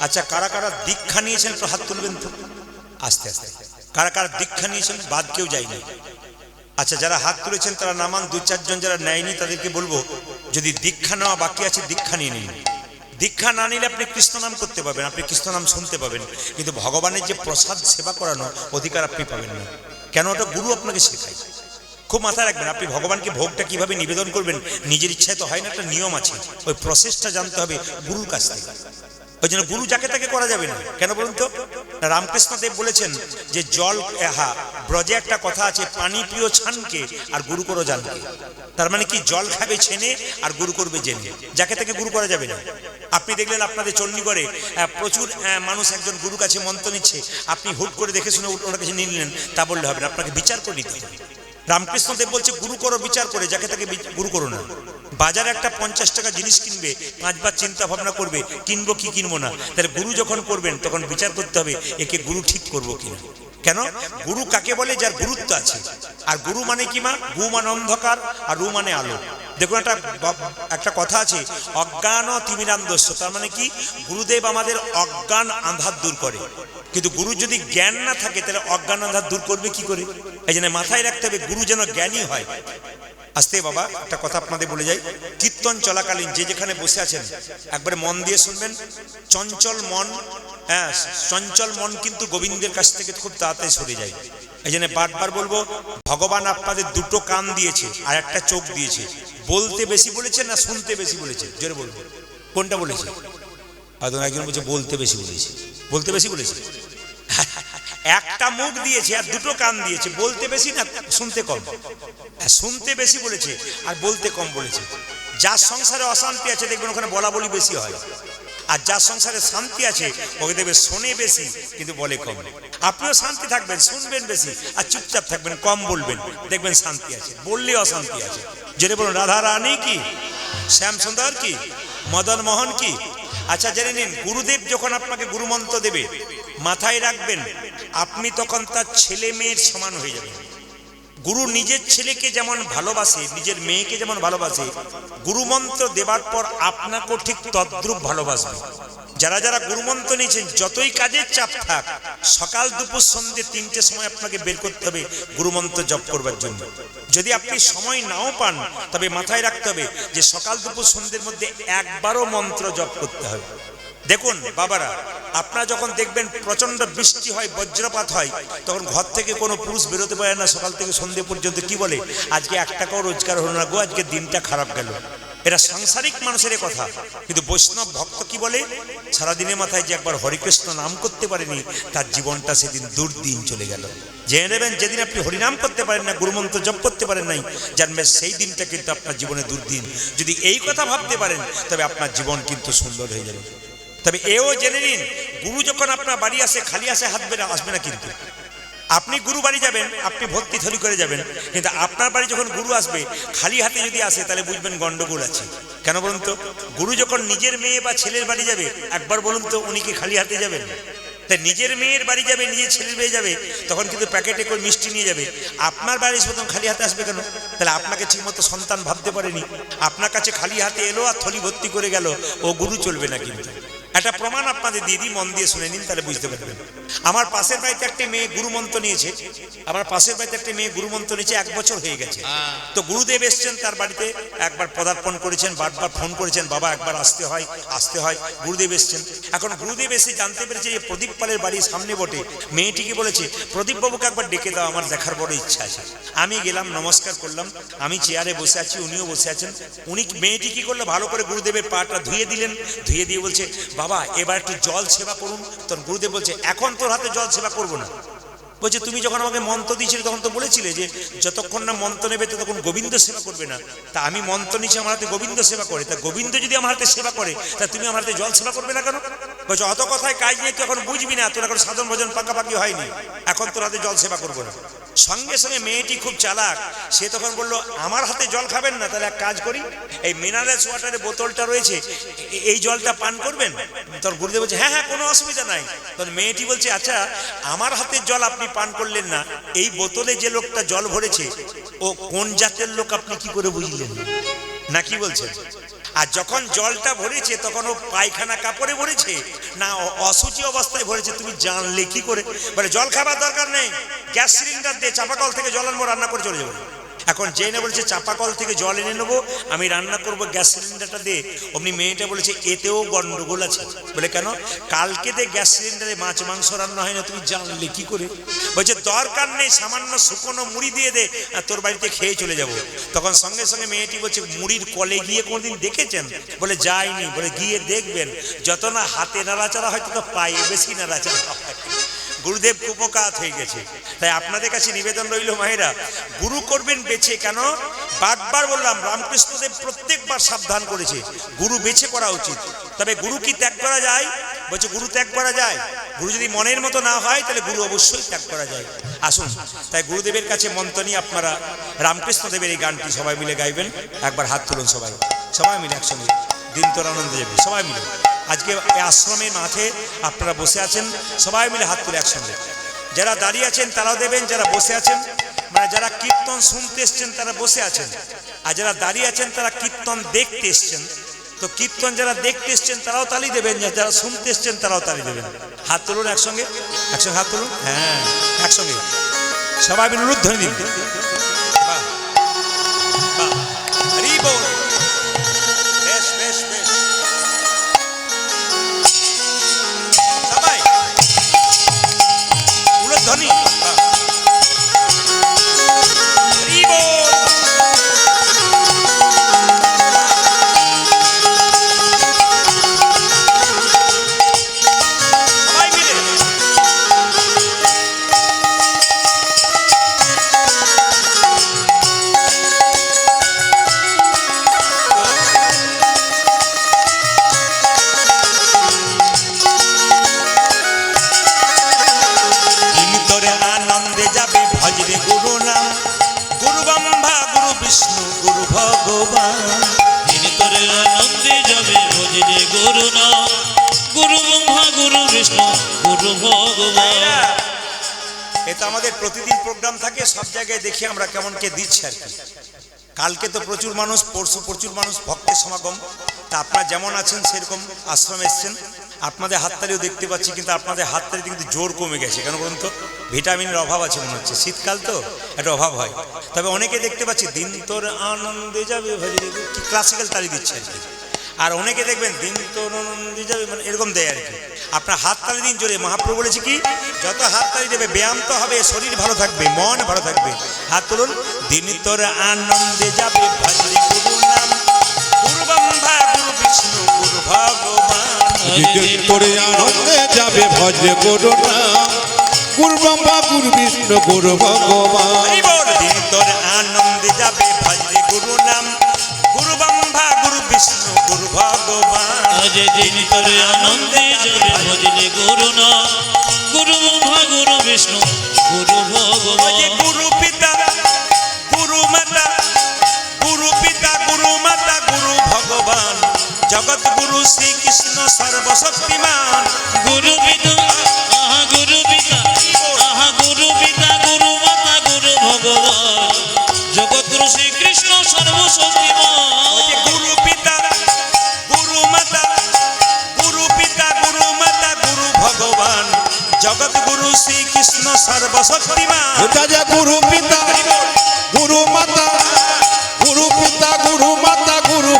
আচ্ছা কারা কারা দীক্ষা নিয়েছেন একটু হাত তুলবেন তো? আস্তে আস্তে। কারা কারা দীক্ষা নিয়েছেন বাদ কেউ যায়নি। আচ্ছা যারা হাত তুলেছেন তারা নামান, দু চারজন যারা নেয়নি তাদেরকে বলব, যদি দীক্ষা নেওয়া বাকি আছে, দীক্ষা নিয়ে নিন। দীক্ষা না নিলে আপনি কৃষ্ণ নাম করতে পাবেন আপনি কৃষ্ণ নাম শুনতে পাবেন। কিন্তু ভগবানের যে প্রসাদ সেবা করানো, অধিকার আপনি পাবেন না। কেন? ওটা গুরু আপনাকে শেখায়। খুব মাথায় রাখবেন, আপনি ভগবানকে ভোগটা কীভাবে নিবেদন করবেন? নিজের ইচ্ছায় তো হয় না, একটা নিয়ম আছে। ওই প্রসেসটা জানতে হবে গুরুর কাছ থেকে। ওই জন্য গুরু যাকে তাকে করা যাবে না। কেন বলুন তো? রামকৃষ্ণ দেব বলেছেন যে জল, হা, ব্রজে একটা কথা আছে, পানি প্রিয় ছানকে আর গুরু করো জানকে। তার মানে কি, জল খাবে ছেনে আর গুরু করবে জেনে। যাকে তাকে গুরু করা যাবে না। আপনি দেখলেন আপনাদের চণ্ডীগড়ে প্রচুর মানুষ একজন গুরু কাছে মন্ত্র নিচ্ছে। আপনি হুট করে দেখে শুনে ওনার কাছে নিলেন, তা বললে হবে না, আপনাকে বিচার করে নিতে হবে। রামকৃষ্ণ দেব বলছে, গুরু করো, বিচার করে। যাকে তাকে গুরু করো না। বাজারে একটা পঞ্চাশ টাকা জিনিস কিনবে, পাঁচবার চিন্তা ভাবনা করবে, কিনবো কি কিনবো না? তাহলে গুরু যখন করবেন, তখন বিচার করতে হবে, একে গুরু ঠিক করব কিনা। কেন? গুরু কাকে বলে? যার গুরুত্ব আছে। আর গুরু মানে কি মা? গু মানে অন্ধকার, আর রু মানে আলো। দেখুন একটা একটা কথা আছে, অজ্ঞান তিমিরান্দস্য তার মানে কি? গুরুদেব আমাদের অজ্ঞান আন্ধার দূর করে। কিন্তু গুরু যদি জ্ঞান না থাকে, তাহলে অজ্ঞান আন্ধার দূর করবে কি করে? এই জন্য মাথায় রাখতে হবে, গুরু যেন জ্ঞানী হয়। আসতে বাবা, একটা কথা আপনাদের বলে যাই। কীর্তন চলাকালীন যে যেখানে বসে আছেন, একবারে মন দিয়ে শুনবেন। চঞ্চল মন হ্যাঁ চঞ্চল মন কিন্তু গোবিন্দের কাছ থেকে খুব তাড়াতাড়ি সরে যায়। এই জন্য বারবার বলব, ভগবান আপনাদের দুটো কান দিয়েছে, আর একটা চোখ দিয়েছে। বলতে বেশি বলেছে না শুনতে বেশি বলেছে? জোরে বলব কোনটা বলেছে? একজন বলছে, বলতে বেশি বলেছে। বলতে বেশি বলেছে? একটা মুখ দিয়েছে আর দুটো কান দিয়েছে। বলতে বেশি না শুনতে কম। হ্যাঁ, শুনতে বেশি বলেছে আর বলতে কম বলেছে। যার সংসারে অশান্তি আছে দেখবেন ওখানে বলা বলি বেশি হয়। আর যার সংসারে শান্তি আছে ওকে দেখবে শোনে বেশি কিন্তু বলে কম। আপনিও শান্তি থাকবেন শুনবেন বেশি আর চুপচাপ থাকবেন কম বলবেন। দেখবেন শান্তি আছে বললে অশান্তি আছে। যেটা বলুন রাধা রানী কি? শ্যাম সুন্দর কি? মদন মোহন কি? আচ্ছা জেনে নিন গুরুদেব যখন আপনাকে গুরুমন্ত্র দেবে মাথায় রাখবেন আপনি তখন তার ছেলে মেয়ের সমান হয়ে যাবেন। গুরু নিজের ছেলেকে যেমন ভালোবাসে, নিজের মেয়েকে যেমন ভালোবাসে, গুরুমন্ত্র দেবার পর আপনাকেও ঠিক তদ্রুপ ভালোবাসবে। যারা যারা গুরুমন্ত্র নিয়েছেন, যতই কাজের চাপ থাক, সকাল দুপুর সন্ধ্যে তিনটে সময় আপনাকে বের করতে হবে গুরুমন্ত্র জপ করবার জন্য। যদি আপনি সময় নাও পান, তবে মাথায় রাখতে হবে যে সকাল দুপুর সন্ধ্যের মধ্যে একবারও মন্ত্র জপ করতে হবে। দেখুন, বাবারা, আপনারা যখন দেখবেন প্রচণ্ড বৃষ্টি হয়, বজ্রপাত হয়, তখন ঘর থেকে কোনো পুরুষ বেরোতে পারে না, সকাল থেকে সন্ধে পর্যন্ত। কি বলে? আজকে এক টাকাও রোজগার হলো না গো, আজকে দিনটা খারাপ গেল। এটা সাংসারিক মানুষের কথা, কিন্তু বৈষ্ণব ভক্ত কি বলে? সারাদিনের মাথায় যে একবার হরিকৃষ্ণ নাম করতে পারেনি, তার জীবনটা সেদিন দুর্দিন চলে গেল। জেনে নেবেন, যেদিন আপনি হরিনাম করতে পারেন না, গুরুমন্ত্র জপ করতে পারেন নাই জানবেন সেই দিনটা কিন্তু আপনার জীবনে দুর্দিন। যদি এই কথা ভাবতে পারেন, তবে আপনার জীবন কিন্তু সুন্দর হয়ে যাবে। তবে এও জেনে নিন, গুরু যখন আপনার বাড়ি আসে, খালি আসে, হাত বেড়ে আসবে না কিন্তু। আপনি গুরু বাড়ি যাবেন, আপনি ভক্তি থলি করে যাবেন, কিন্তু আপনার বাড়ি যখন গুরু আসবে, খালি হাতে যদি আসে, তাহলে বুঝবেন গন্ডগোল আছে। কেন বলুন তো? গুরু যখন নিজের মেয়ে বা ছেলের বাড়ি যাবে, একবার বলুন তো, উনি কি খালি হাতে যাবেন? তাই নিজের মেয়ের বাড়ি যাবে, নিজের ছেলের মেয়ে যাবে, তখন কিন্তু প্যাকেটে করে মিষ্টি নিয়ে যাবে। আপনার বাড়ি এসে তখন খালি হাতে আসবে কেন? তাহলে আপনাকে ঠিকমতো সন্তান ভাবতে পারেনি। আপনার কাছে খালি হাতে এলো আর থলি ভর্তি করে গেল, ও গুরু চলবে না কিন্তু। একটা প্রমাণ আপনাদের দিয়ে দিই মন দিয়ে শুনে নিন তাহলে বুঝতে পারবেন। আমার পাশের বাড়িতে একটা মেয়ে গুরুমন্ত্র নিয়েছে। আমার পাশের বাড়িতে একটা মেয়ে গুরুমন্ত্র নিয়েছে এক বছর হয়ে গেছে। তো গুরুদেব এসছেন তার বাড়িতে একবার পদার্পণ করেছেন বারবার ফোন করেছেন বাবা একবার আসতে হয় আসতে হয় গুরুদেব এসছেন। এখন গুরুদেব এসে জানতে পেরেছে যে প্রদীপ পালের বাড়ির সামনে বটে। মেয়েটিকে বলেছে প্রদীপ বাবুকে একবার ডেকে দাও আমার দেখার বড় ইচ্ছা আছে। আমি গেলাম নমস্কার করলাম। আমি চেয়ারে বসে আছি উনিও বসে আছেন। উনি মেয়েটি কি করল? ভালো করে গুরুদেবের পাটা ধুয়ে দিলেন। ধুয়ে দিয়ে বলছে বাবা এবার একটু জল সেবা করুন। তখন গুরুদেব বলছে, এখন তোর হাতে জল সেবা করব না। বলছে, তুমি যখন আমাকে মন্ত্র দিয়েছিলে, তখন তো বলেছিলে যে, যতক্ষণ না মন্ত্র নেবে, ততক্ষণ গোবিন্দ সেবা করবে না। তা আমি মন্ত্র নিচ্ছি আমার হাতে গোবিন্দ সেবা করে। তা গোবিন্দ যদি আমার হাতে সেবা করে, তা তুমি আমার হাতে জল সেবা করবে না কেন? বলছে অত কথায় কাজ নিয়ে তুই এখন বুঝবি না, তোর এখন সাধন ভজন পাকাপাকি হয়নি। এখন তোর হাতে জল সেবা করব না। সঙ্গে সঙ্গে মেয়েটি খুব চালাক, সে তখন বলল, আমার হাতে জল খাবেন না, তাহলে এক কাজ করি। এই মিনারেলস ওয়াটারের বোতলটা রয়েছে এই জলটা পান করবেন? তোর গুরুদেব বলছে হ্যাঁ হ্যাঁ কোনো অসুবিধা নাই। তখন মেয়েটি বলছে আচ্ছা আমার হাতের জল আপনি পান করলেন না, এই বোতলে যে লোকটা জল ভরেছে, ও কোন জাতের লোক আপনি কি করে বুঝলেন? না কি বলছেন আর যখন জলটা ভরেছে, তখন ও পায়খানা কাপড়ে ভরেছে, না অসুচি অবস্থায় ভরেছে, তুমি জানলে কি করে? বলে, জল খাবার দরকার নেই, গ্যাস সিলিন্ডার দিয়ে চাপাকল থেকে জল আনব, রান্না করে চলে যাব। এখন জেনে বলেছে চাপাকল থেকে জল এনে নেব, আমি রান্না করব গ্যাস সিলিন্ডারটা দিয়ে অমনি মেয়েটা বলেছে, এতেও গন্ডগোল আছে। বলে, কেন? কালকে দিয়ে গ্যাস সিলিন্ডারে, মাছ, মাংস রান্না হয় না, তুমি জানলে কি করে? বলছে, দরকার নেই, সামান্য শুকনো মুড়ি দিয়ে দে তোর বাড়িতে খেয়ে চলে যাব। তখন সঙ্গে সঙ্গে মেয়েটি বলছে, মুড়ির কলে গিয়ে কোনোদিন দেখেছেন? বলে, যাইনি। বলে, গিয়ে দেখবেন। যত না হাতে নাড়াচাড়া হয়, তত পায়ে বেশি নাড়াচাড়া হয়। গুরুদেব কুপকাত হয়ে গেছে। তাই আপনাদের কাছে নিবেদন রইল মায়েরা, গুরু করবেন বেছে কেন? বারবার বললাম, রামকৃষ্ণদেব প্রত্যেকবার সাবধান করেছে, গুরু বেছে করা উচিত। তবে গুরু কি ত্যাগ করা যায়? বলছে, গুরু ত্যাগ করা যায়। গুরু যদি মনের মতো না হয়, তাহলে গুরু অবশ্যই ত্যাগ করা যায়। আসুন, তাই গুরুদেবের কাছে মন্ত্র নিয়ে আপনারা রামকৃষ্ণদেবের এই গানটি সবাই মিলে গাইবেন। একবার হাত তুলুন সবাই। সবাই মিলে একসঙ্গে দিন তোর আনন্দে যাবে সবাই মিলে। আজকে এই আশ্রমের মাঠে আপনারা বসে আছেন, সবাই মিলে হাত তুলে একসঙ্গে। যারা দাঁড়িয়ে আছেন, তারাও দেবেন, যারা বসে আছেন মানে যারা কীর্তন শুনতে এসছেন, তারা বসে আছেন। আর যারা দাঁড়িয়ে আছেন, তারা কীর্তন দেখতে এসছেন। তো কীর্তন যারা দেখতে এসছেন, তারাও তালি দেবেন যারা শুনতে এসছেন, তারাও তালি দেবেন। হাত তুলুন একসঙ্গে একসঙ্গে হাত তুলুন। হ্যাঁ একসঙ্গে। সবাই মিলে উলুধ্বনি দিন ভগবান। তিনি তোরে আনন্দে যাবে ভজরে গুরু না। গুরু ব্রহ্মা গুরু বিষ্ণু গুরু ভগবান। এ তো আমাদের প্রতিদিন প্রোগ্রাম থাকে সব জায়গায় দেখি আমরা কেমন কে দিচ্ছে আর কি। কালকে তো প্রচুর মানুষ পরশু প্রচুর মানুষ ভক্তের সমাগম। তা আপনারা যেমন আছেন সেরকম আশ্রমে এসছেন। আপনাদের হাততালিও দেখতে পাচ্ছি, কিন্তু আপনাদের হাততালিতে কিন্তু জোর কমে গেছে। কেন বলুন তো? ভিটামিনের অভাব আছে মনে হচ্ছে। শীতকাল তো একটা অভাব হয়। তবে অনেকে দেখতে পাচ্ছি, দিন তোর আনন্দে যাবে কি ক্লাসিক্যাল তালি দিচ্ছে আর কি। আর অনেকে দেখবেন, দিন তোর আনন্দে যাবে। মানে এরকম দেয় আর কি। আপনার হাত তালি দিন জোরে। মহাপ্রভু বলেছে কি, যত হাত তালি দেবে, ব্যায়াম তো হবে, শরীর ভালো থাকবে, মন ভালো থাকবে। হাত তুলুন। দিন তোর আনন্দে যাবে নাম ব্রহ্মা গুরু বিষ্ণু গুরু ভগবান। দিদির করে আনন্দে যাবে ভজ গুরু নাম গুরু ব্রহ্মা গুরু বিষ্ণু গুরু ভগবান। তোর আনন্দে যাবে ভজরে গুরু নাম। গুরু ব্রহ্মা গুরু বিষ্ণু গুরু ভগবান। আজ দিন আনন্দে যাবে ভজরে গুরু না গুরু ব্রহ্মা গুরু বিষ্ণু গুরু ভগবান। শ্রীকৃষ্ণ সর্বশক্তিমান। গুরু আহা গুরু পিতা আহা গুরু পিতা গুরু মাতা গুরু ভগবান। জগৎ গুরু শ্রীকৃষ্ণ সর্বশক্তিমান। গুরু পিতা গুরু মাতা গুরু পিতা গুরু মাতা গুরু ভগবান। জগৎ শ্রীকৃষ্ণ সর্বশক্তিমান। গুরু পিতা গুরু মাতা গুরু পিতা গুরু মাতা গুরু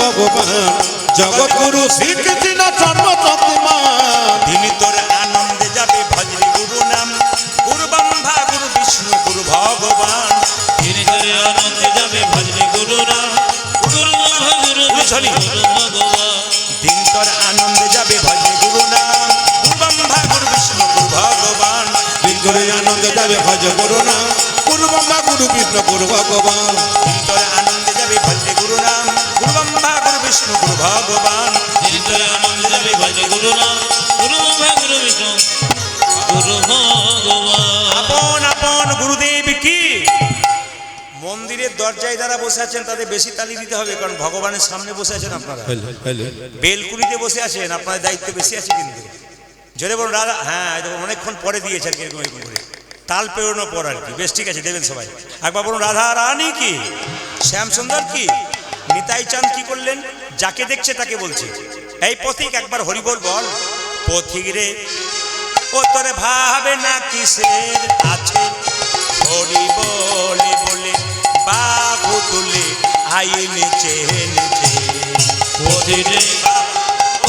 ভগবান। জগৎ গুরু শ্রীকৃষ্ণ চন্দ্র শক্তিমান তিনি তোর আনন্দে যাবে ভজরি গুরু নাম। গুরু ব্রহ্মা গুরু বিষ্ণু গুরু ভগবান। তিনি করে আনন্দে যাবে ভজরে গুরু না গুরু ব্রহ্মা গুরু বিষ্ণু গুরু ভগবান। দিন তোর আনন্দে যাবে ভজরে গুরু নাম। গুরু ব্রহ্মা গুরু বিষ্ণু গুরু ভগবান। দিন করে আনন্দে যাবে ভজ গুরু নাম। গুরু ব্রহ্মা গুরু বিষ্ণু গুরু ভগবান। দিন তোর আনন্দে যাবে ভজরে গুরু নাম। ব্রহ্মা গুরু ভগবান। আপন আপন গুরুদেব কি? মন্দিরের দরজায় যারা বসে আছেন তাদের বেশি তালি দিতে হবে কারণ ভগবানের সামনে বসে আছেন আপনারা। বেলকুনিতে বসে আছেন আপনাদের দায়িত্ব বেশি আছে কিন্তু। জোরে বলুন রাধা হ্যাঁ অনেকক্ষণ পরে দিয়েছেন এরকম এরকম করে। তাল পেরোনো পর আর কি। বেশ ঠিক আছে দেবেন সবাই। একবার বলুন রাধা রানী কি? শ্যাম সুন্দর কি? নিতাই চান কি করলেন যাকে দেখছে তাকে বলছে। এই পথিক, একবার হরিবল বল। পথিক রে, ও তোরে ভাবে না কিসের আছে? হরি বলে বলে বাবু তুলে চেয়ে নিচে। ওদিরে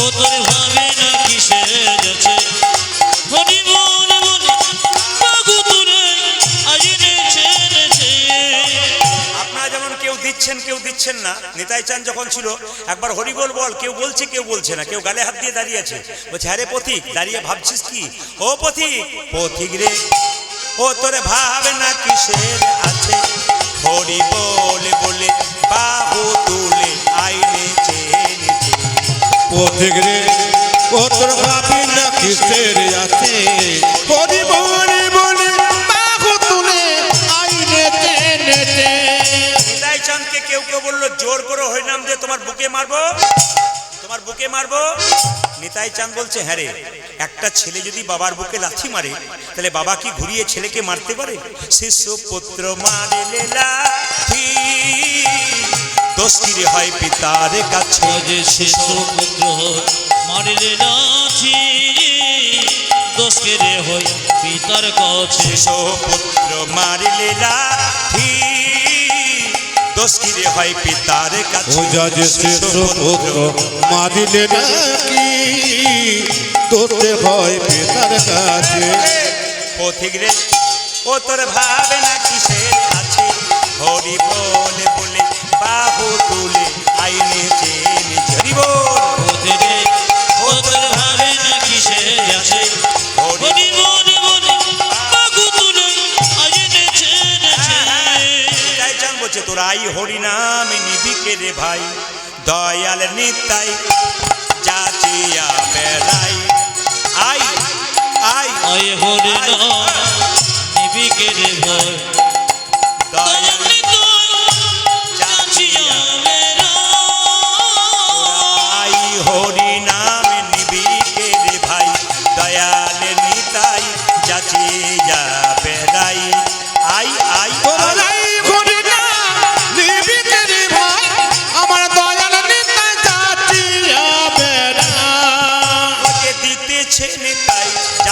ও তোর ভাবে দিচ্ছেন, কেউ দিচ্ছেন না। নিতাই চান যখন ছিল, একবার হরিবল বল, কেউ বলছে কেউ বলছে না, কেউ গালে হাত দিয়ে দাঁড়িয়ে আছে। বলছে, আরে পথিক, দাঁড়িয়ে ভাবছিস কি? ও পথিক পথিক রে, ও তোরে ভাবে না কিসের আছে? হরি বলে বলে বাহু তুলে আইনে চেনেছে পথিক রে, ও তোর ভাবি না কিসের আছে? কেউ কেউ বলল জোর করে হরিনাম দিয়ে তোমার বুকে মারবো? তোমার বুকে মারবো? নিতাই চাঁদ বলছে হ্যাঁ রে একটা ছেলে যদি বাবার বুকে লাথি মারে তাহলে বাবা কি ঘুরিয়ে ছেলেকে মারতে পারে? শিশু পুত্র মারে লাথি হয় পিতার কাছে। যে শিশু পুত্র মারিলে নাছি দোষকে রে হই পিতার কাছে। শিশু পুত্র মারিলে লাথি দোষ কি রে হয় পিতার কাছে? ও যা যে শেষ পুত্র মারিলে নাকি তোতে হয় পিতার কাছে। পথিক রে ও তোর ভাবে না কিসের বলছে হরিনাম নিভিকে রে ভাই দয়াল নিতাই যাচিয়া বেড়াই। আই আই আয়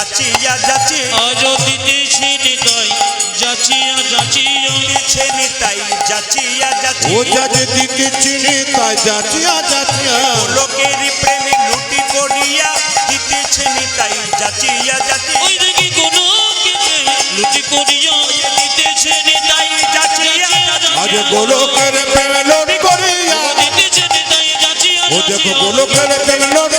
যাচিয়া যাচি আজ দিতেছি নিতাই যাচিয়া যাচিয়া দিতেছে নিতাই যাচিয়া যাচি ও যাজে দিকে চিনি তাই যাচিয়া যাচিয়া। লোকের প্রেমে লুটি পড়িয়া দিতেছে নিতাই যাচিয়া যাচি ওই দেখি কোনো লুটি করিয়া দিতেছে নিতাই যাচিয়া আজ গোলকের পেলোড করিয়া। দিতেছে নিতাই যাচিয়া ও দেখো গোলকের করিয়া